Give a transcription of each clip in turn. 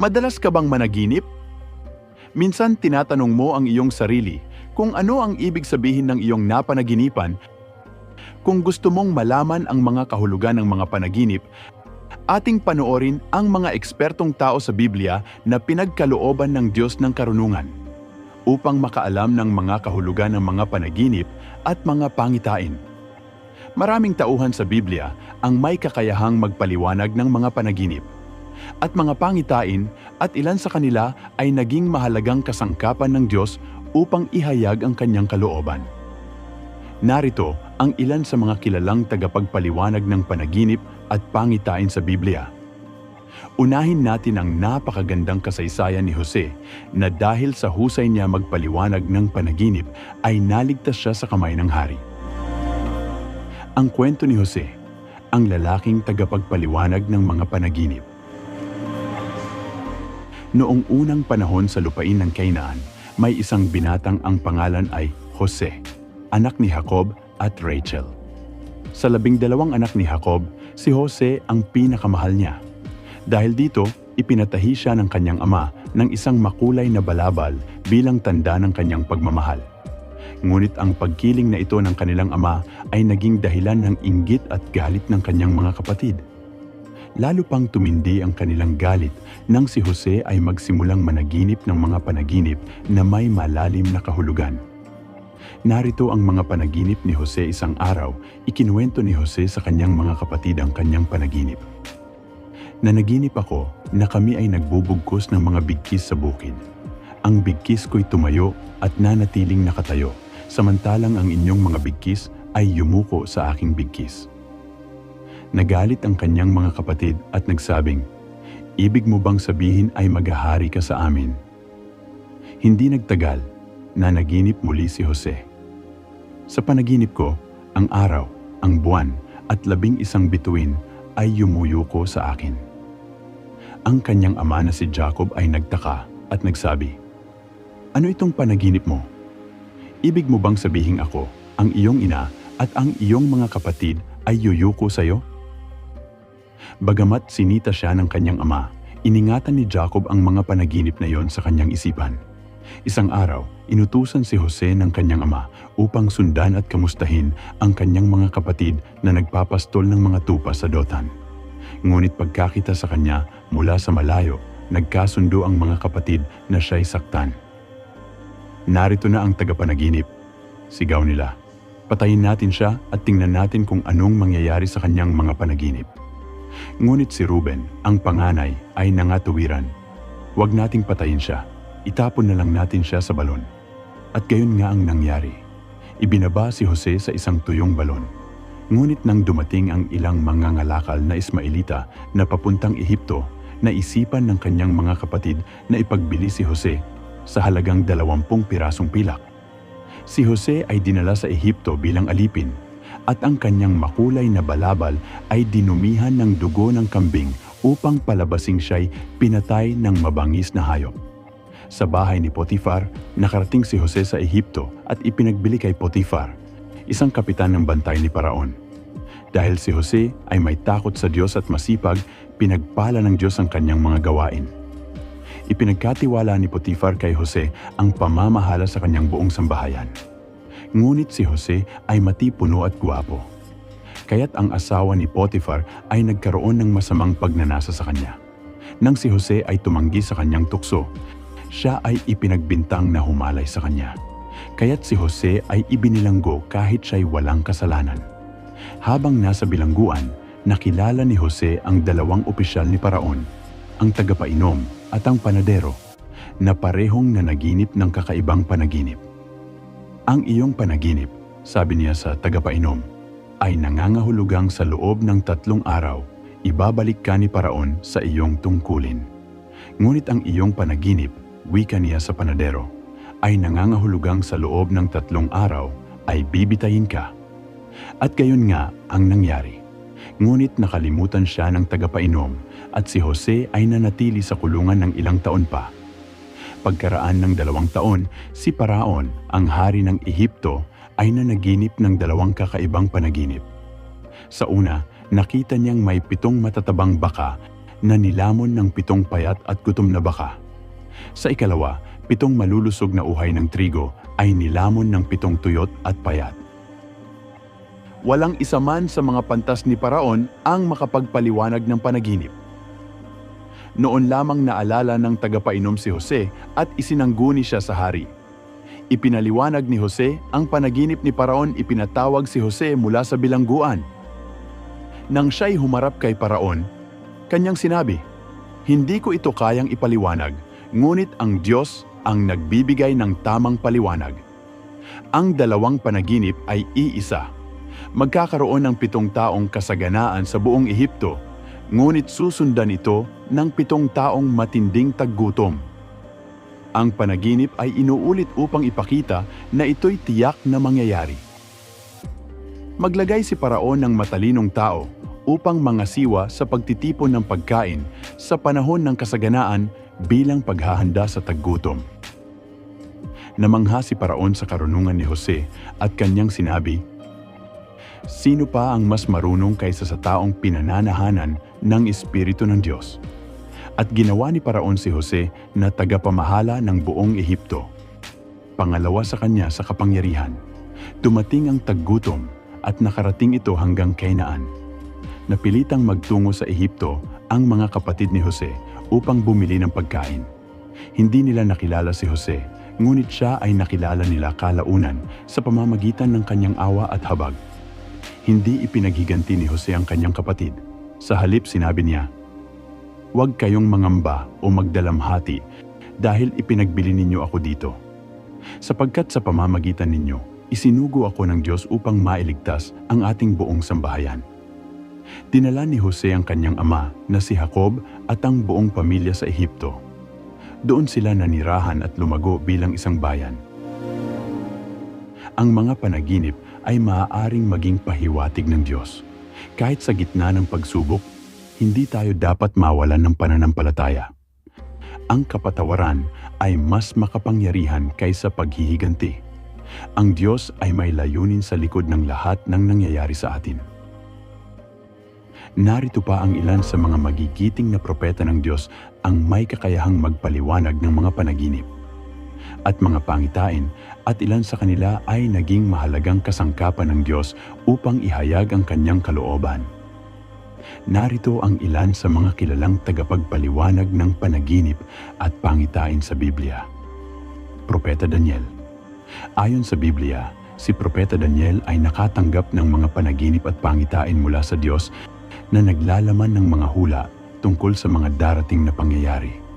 Madalas ka bang managinip? Minsan tinatanong mo ang iyong sarili kung ano ang ibig sabihin ng iyong napanaginipan. Kung gusto mong malaman ang mga kahulugan ng mga panaginip, ating panoorin ang mga ekspertong tao sa Biblia na pinagkalooban ng Diyos ng karunungan upang makaalam ng mga kahulugan ng mga panaginip at mga pangitain. Maraming tauhan sa Biblia ang may kakayahang magpaliwanag ng mga panaginip at mga pangitain at ilan sa kanila ay naging mahalagang kasangkapan ng Diyos upang ihayag ang kanyang kalooban. Narito ang ilan sa mga kilalang tagapagpaliwanag ng panaginip at pangitain sa Biblia. Unahin natin ang napakagandang kasaysayan ni Jose na dahil sa husay niya magpaliwanag ng panaginip ay naligtas siya sa kamay ng hari. Ang kwento ni Jose, ang lalaking tagapagpaliwanag ng mga panaginip. Noong unang panahon sa lupain ng Kainaan, may isang binatang ang pangalan ay Jose, anak ni Jacob at Rachel. Sa labing dalawang anak ni Jacob, si Jose ang pinakamahal niya. Dahil dito, ipinatahi siya ng kanyang ama ng isang makulay na balabal bilang tanda ng kanyang pagmamahal. Ngunit ang pagkiling na ito ng kanilang ama ay naging dahilan ng inggit at galit ng kanyang mga kapatid. Lalo pang tumindi ang kanilang galit nang si Jose ay magsimulang managinip ng mga panaginip na may malalim na kahulugan. Narito ang mga panaginip ni Jose isang araw, ikinuwento ni Jose sa kanyang mga kapatid ang kanyang panaginip. Nanaginip ako na kami ay nagbubugkos ng mga bigkis sa bukid. Ang bigkis ko'y tumayo at nanatiling nakatayo, samantalang ang inyong mga bigkis ay yumuko sa aking bigkis. Nagalit ang kanyang mga kapatid at nagsabing, Ibig mo bang sabihin ay maghahari ka sa amin? Hindi nagtagal na naginip muli si Jose. Sa panaginip ko, ang araw, ang buwan at labing isang bituin ay yumuyuko sa akin. Ang kanyang ama na si Jacob ay nagtaka at nagsabi, Ano itong panaginip mo? Ibig mo bang sabihin ako, ang iyong ina at ang iyong mga kapatid ay yuyuko sa iyo? Bagamat sinita siya ng kanyang ama, iningatan ni Jacob ang mga panaginip na yon sa kanyang isipan. Isang araw, inutusan si Jose ng kanyang ama upang sundan at kamustahin ang kanyang mga kapatid na nagpapastol ng mga tupa sa Dotan. Ngunit pagkakita sa kanya mula sa malayo, nagkasundo ang mga kapatid na siya'y saktan. Narito na ang tagapanaginip. Sigaw nila. Patayin natin siya at tingnan natin kung anong mangyayari sa kanyang mga panaginip. Ngunit si Ruben, ang panganay, ay nangatuwiran. Huwag nating patayin siya. Itapon na lang natin siya sa balon. At gayon nga ang nangyari. Ibinaba si Jose sa isang tuyong balon. Ngunit nang dumating ang ilang mangangalakal na Ismailita na papuntang Ehipto, naisipan ng kanyang mga kapatid na ipagbili si Jose sa halagang dalawampung pirasong pilak. Si Jose ay dinala sa Ehipto bilang alipin at ang kanyang makulay na balabal ay dinumihan ng dugo ng kambing upang palabasing siya'y pinatay ng mabangis na hayop. Sa bahay ni Potifar, nakarating si Jose sa Ehipto at ipinagbili kay Potifar, isang kapitan ng bantay ni Paraon. Dahil si Jose ay may takot sa Diyos at masipag, pinagpala ng Diyos ang kanyang mga gawain. Ipinagkatiwala ni Potifar kay Jose ang pamamahala sa kanyang buong sambahayan. Ngunit si Jose ay matipuno at guwapo. Kaya't ang asawa ni Potifar ay nagkaroon ng masamang pagnanasa sa kanya. Nang si Jose ay tumanggi sa kanyang tukso, siya ay ipinagbintang na humalay sa kanya. Kaya't si Jose ay ibinilanggo kahit siya'y walang kasalanan. Habang nasa bilangguan, nakilala ni Jose ang dalawang opisyal ni Paraon, ang tagapainom at ang panadero, na parehong nanaginip ng kakaibang panaginip. Ang iyong panaginip, sabi niya sa tagapainom, ay nangangahulugang sa loob ng tatlong araw, ibabalik ka ni Paraon sa iyong tungkulin. Ngunit ang iyong panaginip, wika niya sa panadero, ay nangangahulugang sa loob ng tatlong araw ay bibitayin ka. At gayon nga ang nangyari. Ngunit nakalimutan siya ng tagapainom at si Jose ay nanatili sa kulungan ng ilang taon pa. Pagkaraan ng dalawang taon, si Paraon, ang hari ng Ehipto, ay nanaginip ng dalawang kakaibang panaginip. Sa una, nakita niyang may pitong matatabang baka na nilamon ng pitong payat at gutom na baka. Sa ikalawa, pitong malulusog na uhay ng trigo ay nilamon ng pitong tuyot at payat. Walang isa man sa mga pantas ni Paraon ang makapagpaliwanag ng panaginip. Noon lamang naalala ng tagapainom si Jose at isinangguni siya sa hari. Ipinaliwanag ni Jose ang panaginip ni Paraon ipinatawag si Jose mula sa bilangguan. Nang siya'y humarap kay Paraon, kanyang sinabi, Hindi ko ito kayang ipaliwanag, ngunit ang Diyos ang nagbibigay ng tamang paliwanag. Ang dalawang panaginip ay iisa. Magkakaroon ng pitong taong kasaganaan sa buong Ehipto, ngunit susundan ito ng pitong taong matinding taggutom. Ang panaginip ay inuulit upang ipakita na ito'y tiyak na mangyayari. Maglagay si Paraon ng matalinong tao upang mangasiwa sa pagtitipon ng pagkain sa panahon ng kasaganaan bilang paghahanda sa taggutom. Namangha si Paraon sa karunungan ni Jose at kanyang sinabi, Sino pa ang mas marunong kaysa sa taong pinananahanan ng Espiritu ng Diyos? At ginawa ni Paraon si Jose na tagapamahala ng buong Ehipto. Pangalawa sa kanya sa kapangyarihan, dumating ang taggutom at nakarating ito hanggang Kainaan. Napilitang magtungo sa Ehipto ang mga kapatid ni Jose upang bumili ng pagkain. Hindi nila nakilala si Jose, ngunit siya ay nakilala nila kalaunan sa pamamagitan ng kanyang awa at habag. Hindi ipinaghiganti ni Jose ang kanyang kapatid. Sa halip sinabi niya, Huwag kayong mangamba o magdalamhati dahil ipinagbili ninyo ako dito. Sapagkat sa pamamagitan ninyo, isinugo ako ng Diyos upang mailigtas ang ating buong sambahayan. Dinala ni Jose ang kanyang ama na si Jacob at ang buong pamilya sa Ehipto. Doon sila nanirahan at lumago bilang isang bayan. Ang mga panaginip ay maaaring maging pahiwatig ng Diyos. Kahit sa gitna ng pagsubok, hindi tayo dapat mawalan ng pananampalataya. Ang kapatawaran ay mas makapangyarihan kaysa paghihiganti. Ang Diyos ay may layunin sa likod ng lahat ng nangyayari sa atin. Narito pa ang ilan sa mga magigiting na propeta ng Diyos ang may kakayahang magpaliwanag ng mga panaginip at mga pangitain at ilan sa kanila ay naging mahalagang kasangkapan ng Diyos upang ihayag ang kanyang kalooban. Narito ang ilan sa mga kilalang tagapagpaliwanag ng panaginip at pangitain sa Biblia. Propeta Daniel Ayon sa Biblia, si Propeta Daniel ay nakatanggap ng mga panaginip at pangitain mula sa Diyos na naglalaman ng mga hula tungkol sa mga darating na pangyayari.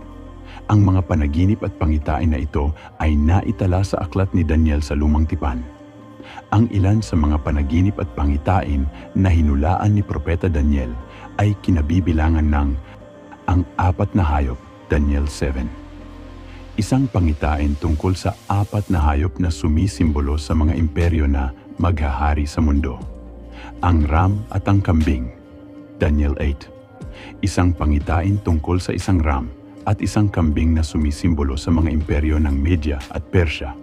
Ang mga panaginip at pangitain na ito ay naitala sa aklat ni Daniel sa Lumang Tipan. Ang ilan sa mga panaginip at pangitain na hinulaan ni Propeta Daniel ay kinabibilangan ng ang apat na hayop, Daniel 7. Isang pangitain tungkol sa apat na hayop na sumisimbolo sa mga imperyo na maghahari sa mundo. Ang ram at ang kambing, Daniel 8. Isang pangitain tungkol sa isang ram at isang kambing na sumisimbolo sa mga imperyo ng Media at Persya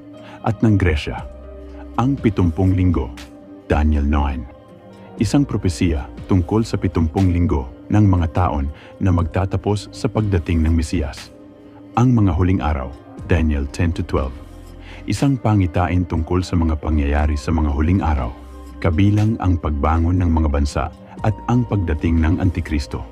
at ng Gresya. Ang pitumpung linggo, Daniel 9. Isang propesiya tungkol sa pitumpung linggo ng mga taon na magtatapos sa pagdating ng Mesiyas. Ang mga huling araw, Daniel 10-12. Isang pangitain tungkol sa mga pangyayari sa mga huling araw, kabilang ang pagbangon ng mga bansa at ang pagdating ng Antikristo.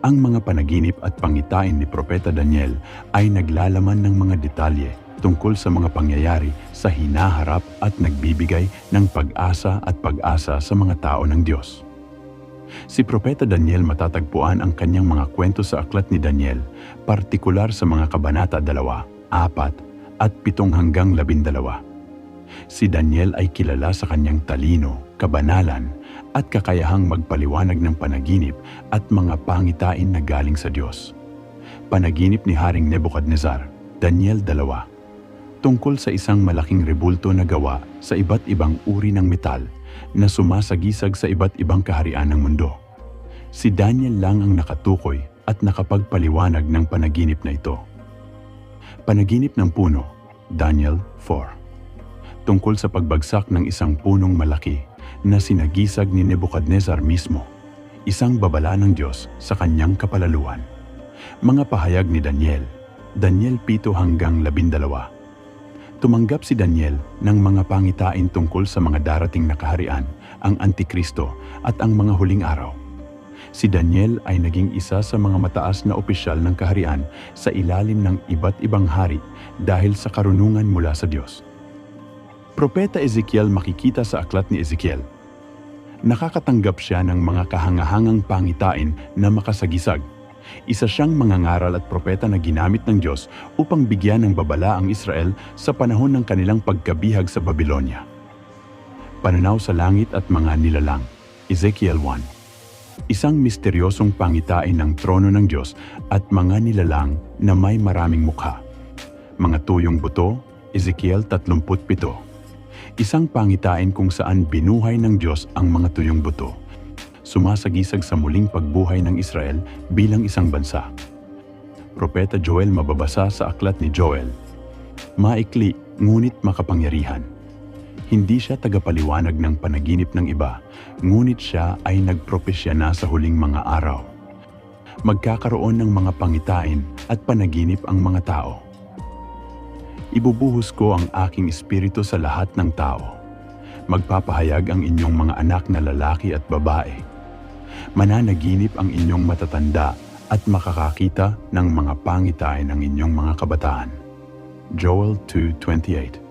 Ang mga panaginip at pangitain ni Propeta Daniel ay naglalaman ng mga detalye tungkol sa mga pangyayari sa hinaharap at nagbibigay ng pag-asa at pag-asa sa mga tao ng Diyos. Si Propeta Daniel matatagpuan ang kanyang mga kwento sa aklat ni Daniel, partikular sa mga kabanata 2, 4 at 7 hanggang 12. Si Daniel ay kilala sa kanyang talino, kabanalan at kakayahang magpaliwanag ng panaginip at mga pangitain na galing sa Diyos. Panaginip ni Haring Nebuchadnezzar, Daniel 2, tungkol sa isang malaking rebulto na gawa sa iba't ibang uri ng metal na sumasagisag sa iba't ibang kaharian ng mundo. Si Daniel lang ang nakatukoy at nakapagpaliwanag ng panaginip na ito. Panaginip ng puno, Daniel 4. Tungkol sa pagbagsak ng isang punong malaki na sinagisag ni Nebuchadnezzar mismo. isang babala ng Diyos sa kanyang kapalaluan. Mga pahayag ni Daniel, Daniel 7 hanggang 12. Tumanggap si Daniel ng mga pangitain tungkol sa mga darating na kaharian, ang Antikristo at ang mga huling araw. Si Daniel ay naging isa sa mga mataas na opisyal ng kaharian sa ilalim ng iba't ibang hari dahil sa karunungan mula sa Diyos. Propeta Ezekiel makikita sa aklat ni Ezekiel. Nakakatanggap siya ng mga kahangahangang pangitain na makasagisag. Isa siyang mangangaral at propeta na ginamit ng Diyos upang bigyan ng babala ang Israel sa panahon ng kanilang pagkabihag sa Babylonia. Pananaw sa langit at mga nilalang. Ezekiel 1 Isang misteryosong pangitain ng trono ng Diyos at mga nilalang na may maraming mukha. Mga tuyong buto, Ezekiel 37 Isang pangitain kung saan binuhay ng Diyos ang mga tuyong buto. Sumasagisag sa muling pagbuhay ng Israel bilang isang bansa. Propeta Joel mababasa sa aklat ni Joel. Maikli ngunit makapangyarihan. Hindi siya tagapaliwanag ng panaginip ng iba, ngunit siya ay nagpropesya na sa huling mga araw. Magkakaroon ng mga pangitain at panaginip ang mga tao ibubuhos ko ang aking espiritu sa lahat ng tao. Magpapahayag ang inyong mga anak na lalaki at babae. Mananaginip ang inyong matatanda at makakakita ng mga pangitain ng inyong mga kabataan. Joel 2.28